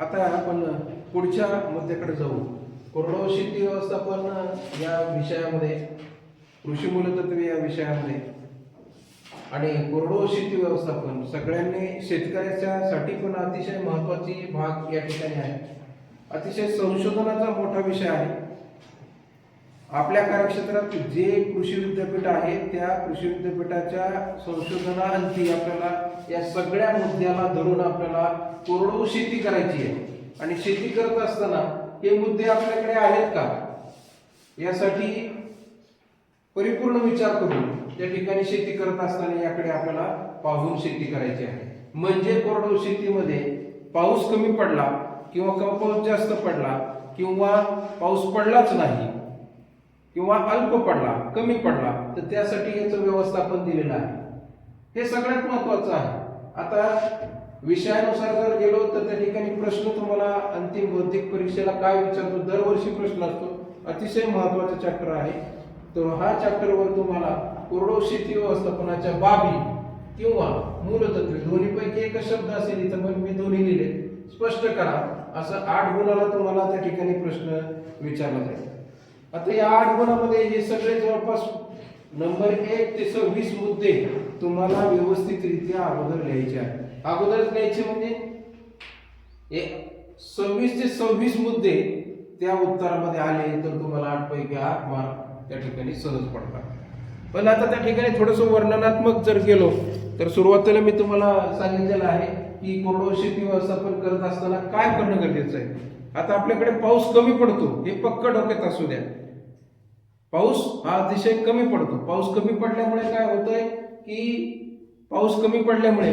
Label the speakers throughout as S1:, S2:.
S1: आता आपण पुढच्या मुद्द्याकडे जाऊ. कोरडवाहू शेती व्यवस्थापन या विषयामध्ये कृषी मूलतत्व या विषयामध्ये आणि कोरडवाहू शेती व्यवस्थापन सगळ्यांनी शेतकऱ्याच्या साठी पण अतिशय महत्वाची भाग या ठिकाणी आहे. अतिशय संशोधनाचा मोठा विषय आहे. आपल्या कार्यक्षेत्रात जे कृषी विद्यापीठ आहे त्या कृषी विद्यापीठाच्या संशोधनाअंती आपल्याला या सगळ्या मुद्द्याला धरून आपल्याला कोरडवाहू शेती करायची आहे. आणि शेती करत असताना हे मुद्दे आपल्याकडे आहेत का? यासाठी परिपूर्ण विचार करून त्या ठिकाणी शेती करत असताना याकडे आपल्याला पाहून शेती करायची आहे. म्हणजे कोरडवाहू शेतीमध्ये पाऊस कमी पडला किंवा कंपाऊस पाऊस जास्त पडला किंवा पाऊस पडलाच नाही किंवा अल्प पडला कमी पडला तर त्यासाठी याचं व्यवस्थापन दिलेलं आहे. हे सगळ्यात महत्वाचं आहे. आता विषयानुसार जर गेलो तर त्या ठिकाणी प्रश्न तुम्हाला अंतिम बौद्धिक परीक्षेला काय विचारतो दरवर्षी प्रश्न असतो. अतिशय महत्त्वाचा चॅप्टर आहे. तर हा चॅप्टरवर तुम्हाला कोरडो शेती व्यवस्थापनाच्या बाबी किंवा मूलतत्वे दोन्हीपैकी एक शब्द असेल इथं पण मी दोन्ही लिहिले. स्पष्ट करा. असं आठ गुणाला तुम्हाला त्या ठिकाणी प्रश्न विचारला जाईल. आता या आठ गुणामध्ये हे सगळे जवळपास नंबर एक ते सव्वीस मुद्दे तुम्हाला व्यवस्थितरित्या अगोदर लिहायचे आहेत. अगोदरच लिहायचे म्हणजे सव्वीस ते सव्वीस मुद्दे त्या उत्तरामध्ये आले तर तुम्हाला आठ पैकी आठ मार्क त्या ठिकाणी सहज पडतात. पण आता त्या ठिकाणी थोडस वर्णनात्मक जर गेलो तर सुरुवातीला मी तुम्हाला सांगितलेलं आहे की कोरडो शेती व्यवस्थापन करत असताना काय करणं गरजेचं आहे? आता आपल्याकडे पाऊस कमी पडतो हे पक्क डोक्यात असू द्या. पाऊस हा अतिशय कमी पडतो. पाऊस कमी पडल्यामुळे काय होतंय की पाऊस कमी पडल्यामुळे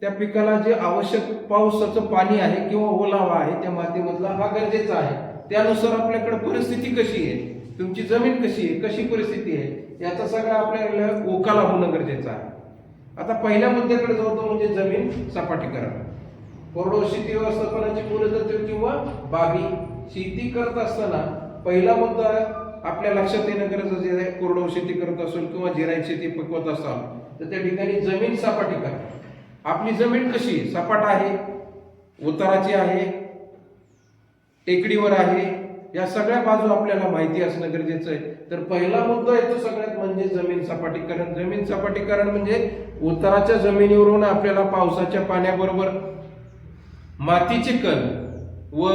S1: त्या पिकाला जे आवश्यक पावसाचं पाणी आहे किंवा ओलावा आहे त्या मातीमधला हा गरजेचा आहे. त्यानुसार आपल्याकडे परिस्थिती कशी आहे? तुमची जमीन कशी आहे? कशी परिस्थिती आहे? याचा सगळा आपल्याला ओकाला होणं गरजेचं आहे. आता पहिल्या मुद्द्याकडे जाऊ म्हणजे जमीन सपाटीकरण कोरडो शेती व्यवस्थापनाची मूलतत्व किंवा बाबी शेती करत असताना पहिला मुद्दा आपल्या लक्षात येणं गरजेचं आहे कोरडवाहू शेती करत असेल किंवा जिरायची शेती पिकवत असाल तर त्या ठिकाणी जमीन सपाटीकरण आपली जमीन कशी? सपाट आहे उताराची आहे टेकडीवर आहे या सगळ्या बाजू आपल्याला माहिती असणं गरजेचं आहे. तर पहिला मुद्दा येतो सगळ्यात म्हणजे जमीन सपाटीकरण. जमीन सपाटीकरण म्हणजे उताराच्या जमिनीवरून आपल्याला पावसाच्या पाण्याबरोबर मातीचे कण व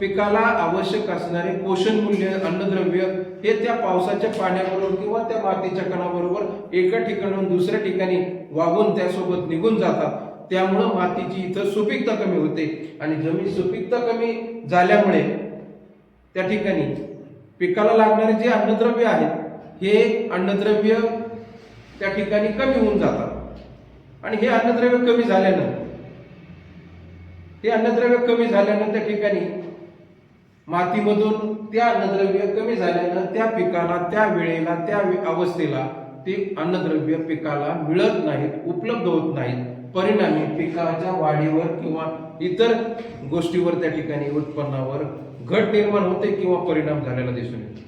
S1: पिकाला आवश्यक असणारे पोषण मूल्य अन्नद्रव्य हे त्या पावसाच्या पाण्याबरोबर किंवा त्या मातीच्या कणाबरोबर एका ठिकाणाहून दुसऱ्या ठिकाणी वाहून त्यासोबत निघून जातात. त्यामुळं मातीची इथं सुपीकता कमी होते. आणि जमीन सुपीकता कमी झाल्यामुळे त्या ठिकाणी पिकाला लागणारे जे अन्नद्रव्य आहेत हे अन्नद्रव्य त्या ठिकाणी कमी होऊन जातात. आणि हे अन्नद्रव्य कमी झाल्यानं ते अन्नद्रव्य कमी झाल्यानं त्या ठिकाणी मातीमधून त्या अन्नद्रव्य कमी झाल्यानं त्या पिकाला त्या वेळेला त्या अवस्थेला ते अन्नद्रव्य पिकाला मिळत नाहीत उपलब्ध होत नाहीत. परिणामी पिकाच्या वाढीवर किंवा इतर गोष्टीवर त्या ठिकाणी उत्पन्नावर घट निर्माण होते किंवा परिणाम झालेला दिसून येतो.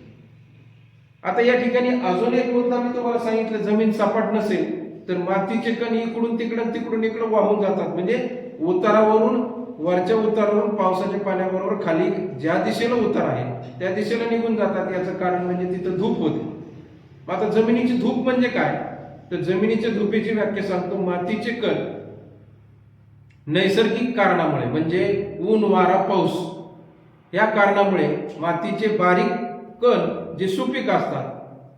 S1: आता या ठिकाणी अजून एक मुद्दा मी तुम्हाला सांगितलं जमीन सपाट नसेल तर मातीचे कण इकडून तिकडून तिकडून इकडं वाहून जातात. म्हणजे उतारावरून वरच्या उतारावरून पावसाच्या पाण्याबरोबर खाली ज्या दिशेला उतार आहे त्या दिशेला निघून जातात. याचं कारण म्हणजे तिथं धूप होते. मग आता जमिनीची धूप म्हणजे काय? तर जमिनीच्या धुपीची व्याख्या सांगतो. मातीचे कण नैसर्गिक कारणामुळे म्हणजे ऊन वारा पाऊस या कारणामुळे मातीचे बारीक कण जे सुपीक असतात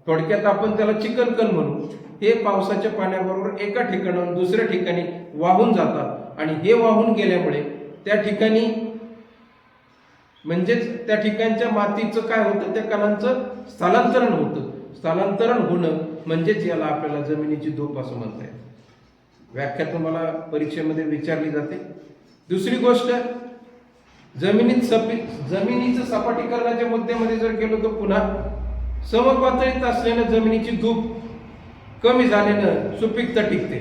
S1: थोडक्यात आपण त्याला चिकन कण म्हणू हे पावसाच्या पाण्याबरोबर एका ठिकाणाहून दुसऱ्या ठिकाणी वाहून जातात. आणि हे वाहून गेल्यामुळे त्या ठिकाणी म्हणजेच त्या ठिकाणच्या मातीचं काय होतं? त्या कणांचं स्थलांतरण होतं. स्थलांतरण होणं म्हणजेच याला आपल्याला जमिनीची धूप असं म्हणता येतं. व्याख्या तुम्हाला परीक्षेमध्ये विचारली जाते. दुसरी गोष्ट जमिनीत सपी जमिनीचं सपाटीकरणाच्या मुद्द्यामध्ये जर गेलो तर पुन्हा समपातळीत असल्यानं जमिनीची धूप कमी झाल्यानं सुपीकता टिकते.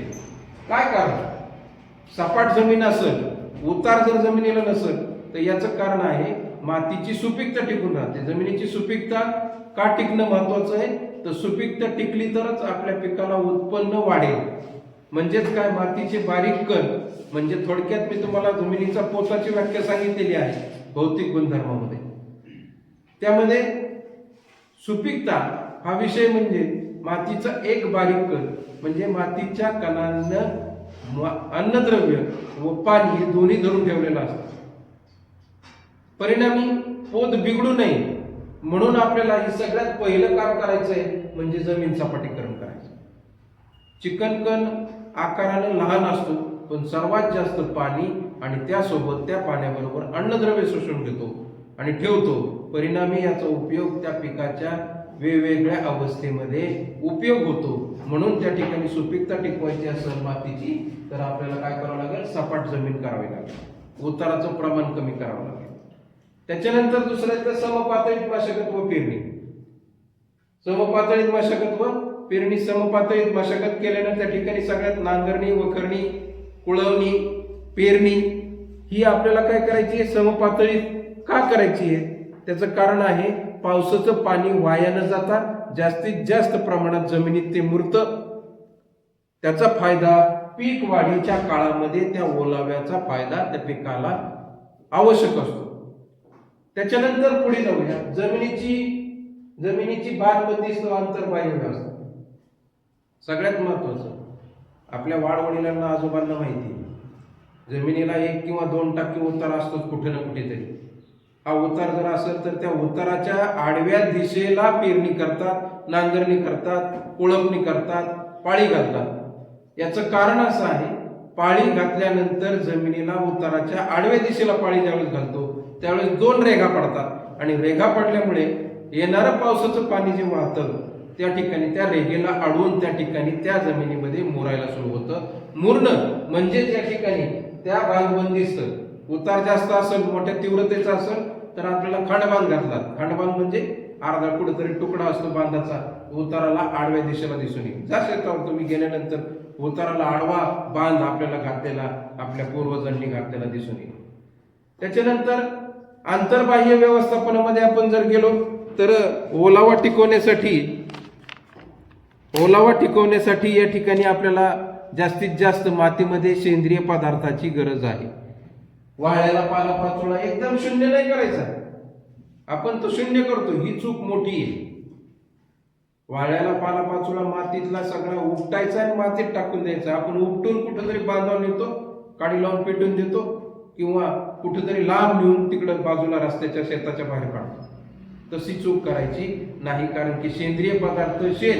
S1: काय कारण? सपाट जमीन असेल उतार जर जमिनीला नसेल तर याचं कारण आहे मातीची सुपीकता टिकून राहते. जमिनीची सुपीकता का टिकणं महत्वाचं आहे? तर सुपीकता टिकली तरच आपल्या पिकाला उत्पन्न वाढेल. म्हणजेच काय? मातीचे बारीक कण. म्हणजे थोडक्यात मी तुम्हाला जमिनीचा पोताची व्याख्या सांगितलेली आहे भौतिक गुणधर्मामध्ये. त्यामध्ये सुपीकता हा विषय म्हणजे मातीचा एक बारीक कण. म्हणजे मातीच्या कणांना अन्नद्रव्य व पाणी हे दोन्ही धरून ठेवलेलं असतं. परिणामी पोत बिघडू नये. म्हणून आपल्याला हे सगळ्यात पहिलं काम करायचंय म्हणजे जमीन सपाटीकरण करायचं. चिकनकण आकारानं लहान असतो पण सर्वात जास्त पाणी आणि त्यासोबत त्या पाण्याबरोबर अन्नद्रव्य शोषून घेतो आणि ठेवतो. परिणामी याचा उपयोग त्या पिकाच्या वेगवेगळ्या अवस्थेमध्ये उपयोग होतो. म्हणून त्या ठिकाणी सुपीकता टिकवायची असेल मातीची तर आपल्याला काय करावं लागेल? सपाट जमीन करावी लागेल. उताराचं प्रमाण कमी करावं लागेल. त्याच्यानंतर दुसरं येतं समपातळीत मशागत व पेरणी. समपातळीत मशागत व पेरणी समपातळीत मशागत केल्यानं त्या ठिकाणी सगळ्यात नांगरणी वखरणी कुळवणी पेरणी ही आपल्याला काय करायची आहे? समपातळीत का करायची आहे? त्याचं कारण आहे पावसाचं पाणी वाया न जाता जास्तीत जास्त प्रमाणात जमिनीत ते मुरतं. त्याचा फायदा पीक वाढीच्या काळामध्ये त्या ओलाव्याचा फायदा त्या पिकाला आवश्यक असतो. त्याच्यानंतर पुढे जाऊया. जमिनीची जमिनीची बाग बंदिस्त अंतर्बाह्य व्यवस्था. सगळ्यात महत्वाचं आपल्या वाडवडिलांना आजोबांना माहिती आहे. जमिनीला एक किंवा दोन टक्के उतार असतोच कुठे ना कुठेतरी. हा उतार जर असेल तर त्या उताराच्या आडव्या दिशेला पेरणी करतात नांगरणी करतात कोळपणी करतात पाळी घालतात. याचं कारण असं आहे पाळी घातल्यानंतर जमिनीला उताराच्या आडव्या दिशेला पाळी ज्यावेळेस घालतो त्यावेळेस दोन रेघा पडतात. आणि रेघा पडल्यामुळे येणारं पावसाचं पाणी जे वाहतं त्या ठिकाणी त्या रेघेला अडवून त्या ठिकाणी त्या जमिनीमध्ये मुरायला सुरू होतं. मुरणं म्हणजे त्या ठिकाणी त्या भागबंदीचं उतार जास्त असेल मोठ्या तीव्रतेचा असेल तर आपल्याला खांडबांध घाततात खांडबांध म्हणजे अर्धा कुठेतरी तुकडा असतो बांधाचा. उताराला आडव्या दिशेला दिसून येईल. ज्या शेतावर तुम्ही गेल्यानंतर उताराला आडवा बांध आपल्याला घातलेला आपल्या पूर्वजांनी घातलेला दिसून येईल. त्याच्यानंतर आंतरबाह्य व्यवस्थापनामध्ये आपण जर गेलो तर ओलावा टिकवण्यासाठी ओलावा टिकवण्यासाठी या ठिकाणी आपल्याला जास्तीत जास्त मातीमध्ये सेंद्रिय पदार्थाची गरज आहे. वाळ्याला पाला पाचोळा एकदम शून्य नाही करायचा. आपण तो शून्य करतो ही चूक मोठी आहे. वाळ्याला पाला पाचोळा मातीतला सगळा उपटायचा आणि मातीत टाकून द्यायचा. आपण उपटून कुठंतरी बांधावर नेतो काडी लावून पेटून देतो किंवा कुठेतरी लांब नेऊन तिकडं बाजूला रस्त्याच्या शेताच्या बाहेर काढतो. तशी चूक करायची नाही कारण की सेंद्रिय पदार्थ शेण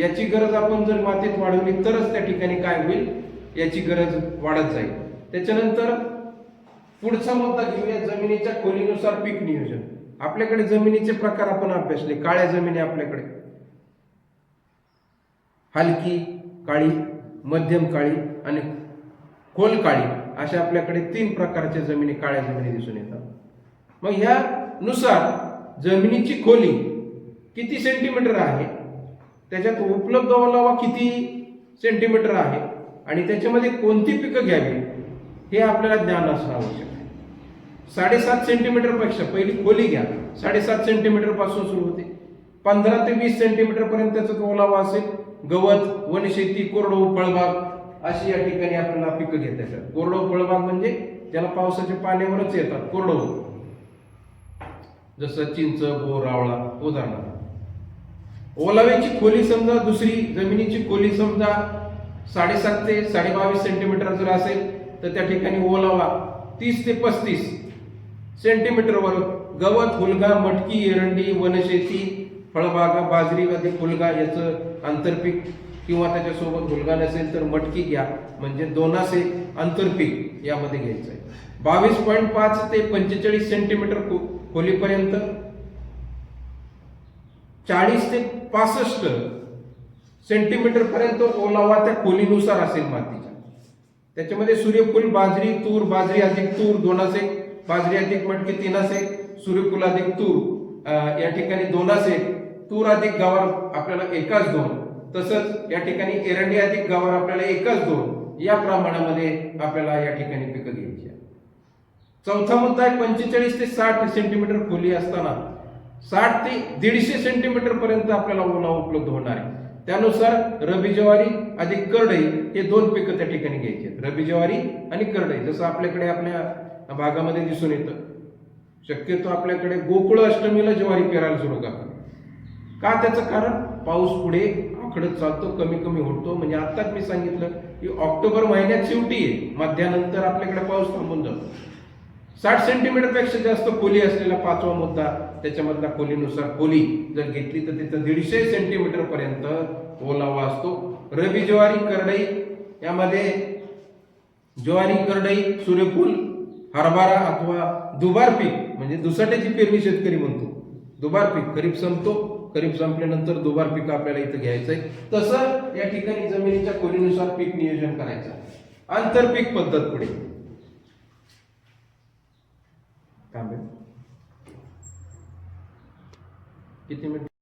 S1: याची गरज आपण जर मातीत वाढवली तरच त्या ठिकाणी काय होईल? याची गरज वाढत जाईल. त्याच्यानंतर पुढचा मुद्दा घेऊया जमिनीच्या खोलीनुसार पीक नियोजन. आपल्याकडे जमिनीचे प्रकार आपण अभ्यासले काळ्या जमिनी आपल्याकडे. हलकी काळी मध्यम काळी आणि खोल काळी अशा आपल्याकडे तीन प्रकारच्या जमिनी काळ्या जमिनी दिसून येतात. मग ह्यानुसार जमिनीची खोली किती सेंटीमीटर आहे? त्याच्यात उपलब्ध ओलावा किती सेंटीमीटर आहे? आणि त्याच्यामध्ये कोणती पिकं घ्यावी? हे आपल्याला ज्ञान असणं आवश्यक आहे. साडेसात सेंटीमीटरपेक्षा पहिली खोली घ्या. साडेसात सेंटीमीटरपासून सुरू होते. पंधरा ते वीस सेंटीमीटर तो ओलावा असेल गवत वनशेती कोरडो फळबाग अशी या ठिकाणी आपल्याला पिकं घेता येतात. कोरडो फळबाग म्हणजे त्याला पावसाच्या पाण्यावरच येतात कोरडवू जसं चिंच बोर आवळा उदाहरणार्थ. ओलाव्याची खोली समजा दुसरी जमिनीची खोली समजा साडेसात ते साडेबावीस सेंटीमीटर जर असेल तर त्या ठिकाणी ओलावा तीस ते पस्तीस सेंटीमीटरवर गवत हुलगा मटकी एरंडी वनशेती फळबागा बाजरी मध्ये फुलगा याचं आंतरपीक किंवा त्याच्यासोबत हुलगा नसेल तर मटकी घ्या. म्हणजे दोनासे आंतरपीक यामध्ये घ्यायचं आहे बावीस पॉईंट पाच ते पंचेचाळीस सेंटीमीटर खोलीपर्यंत. चाळीस ते पासष्ट सेंटीमीटर पर्यंत ओलावा त्या खोलीनुसार असेल मातीच्या. त्याच्यामध्ये सूर्यफूल बाजरी तूर बाजरी अधिक तूर दोनासे बाजरी अधिक मटकी तीन एक सूर्यफूल अधिक तूर या ठिकाणी दोनास एक तूर अधिक गावर आपल्याला एकाच दोन तसंच या ठिकाणी एरंडी अधिक गावर आपल्याला एकाच दोन या प्रमाणामध्ये आपल्याला या ठिकाणी पिकं घ्यायची चौथा मुद्दा आहे पंचेचाळीस ते साठ सेंटीमीटर खोली असताना साठ ते दीडशे सेंटीमीटर पर्यंत आपल्याला उन्हा उपलब्ध होणार आहे त्यानुसार रबी ज्वारी अधिक करडई हे दोन पिकं त्या ठिकाणी घ्यायची आहेत. रबी ज्वारी आणि करडई जसं आपल्याकडे आपल्या भागामध्ये दिसून येतं. शक्यतो आपल्याकडे गोकुळ अष्टमीला ज्वारी पेरायला सुरू करतात. का त्याचं कारण? पाऊस पुढे आखडत चालतो कमी कमी होतो. म्हणजे आत्ताच मी सांगितलं की ऑक्टोबर महिन्यात शेवटी आहे. मध्यानंतर आपल्याकडे पाऊस थांबून जातो. साठ सेंटीमीटरपेक्षा जास्त खोली असलेला पाचवा मुद्दा त्याच्यामधला खोलीनुसार खोली जर घेतली तर तिथं दीडशे सेंटीमीटरपर्यंत ओलावा असतो. रबी ज्वारी करडई यामध्ये ज्वारी करडई सूर्यफूल हरभरा अथवा दुबार पीक म्हणजे दुसाट्याची पेरणी शेतकरी म्हणतो. दुबार पीक खरीप संपतो खरीप संपल्यानंतर दुबार पीक आपल्याला इथं घ्यायचं आहे तसं या ठिकाणी जमिनीच्या खोलीनुसार पीक नियोजन करायचं. आंतरपीक पद्धत पुढे. किती मिनिट?